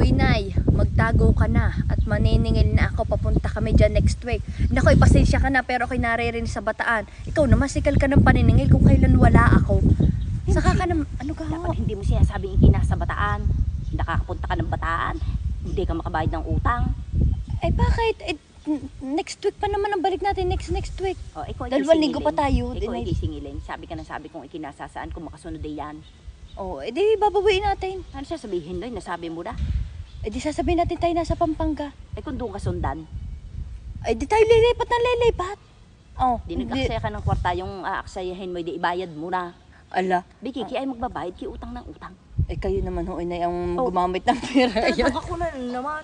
Uy, Nay, magtago ka na at maniningil na ako. Papunta kami dyan next week. Naku, ipasensya ka na pero ako'y naririnig sa bataan. Ikaw na, masikal ka ng paniningil kung kailan wala ako. Saka ka na, ano ka? Dapat hindi mo sinasabing ikinasa bataan. Nakakapunta ka ng bataan. Hindi ka makabayad ng utang. Eh bakit? Eh, next week pa naman ang balik natin. Next next week. O, ikaw ay Dalawang linggo pa tayo. Ikaw ay sisingilin. Sabi ka na sabi kung ikinasasaan kung makasunod ay yan. Oh, edi babawiin natin. Ano sasabihin doon? Nasabi mo na. Edi sasabihin natin tayo nasa Pampanga. Eh kung doon ka sundan, Ay, di tayo lilipat na lilipat. Oh, di nag-aksaya ka ng kwarta, yung aaksayahin mo, di ibayad mo na. Ala, Biki, ki ay magbabayad, ki utang ng utang. eh kayo naman ho, inay ang Oh. gumamit ng pera. Yan. ako na naman.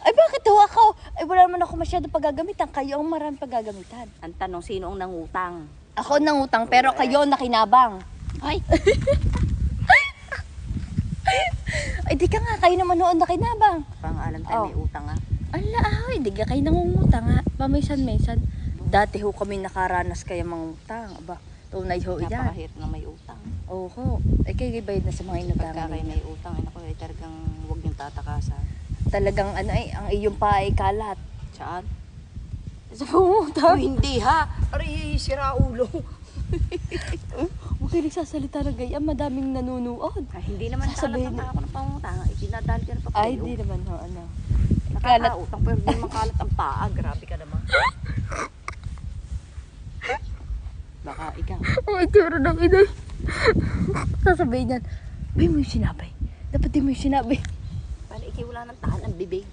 Ay, bakit ho ako? Ay, wala naman ako masyado paggagamitan. Kayo ang marami paggagamitan. Ang tanong, sino ang nangutang? Ako nangutang, pero kayo nakinabang. Ay, Ay, di ka nga, kayo naman noon nakinabang. pang alam tayo Oh. may utang ah. Ala, ay, di ka kayo nangungutang ha. Paminsan-minsan. Dati ho kami nakaranas kaya mangutang. Aba, tunay ho yan. Napakahirap na may utang. Oho. Ay, kayo bayad na sa mga Pagka inutangan. kayo may utang, ay naku, ay talagang huwag niyong tatakasan. Talagang ano ay, ang iyong pa ay kalat. Saan? Sa pangutang. hindi ha! Ari, sira ulo. Kayo nagsasalita ng gayam, madaming nanunood. Ay, hindi naman Sasabihin kalat ang ako ng pangutang. Itinadali ka na pa Ay, di naman ho, ano. kalat. Nakakautang, pero di naman kalat ang paa. Grabe ka naman. Baka ikaw. Ay, tira ng inay. Sasabihin yan, may mo yung sinabi. Dapat di mo yung sinabi. Paano ikaw wala ng tahan ang bibig?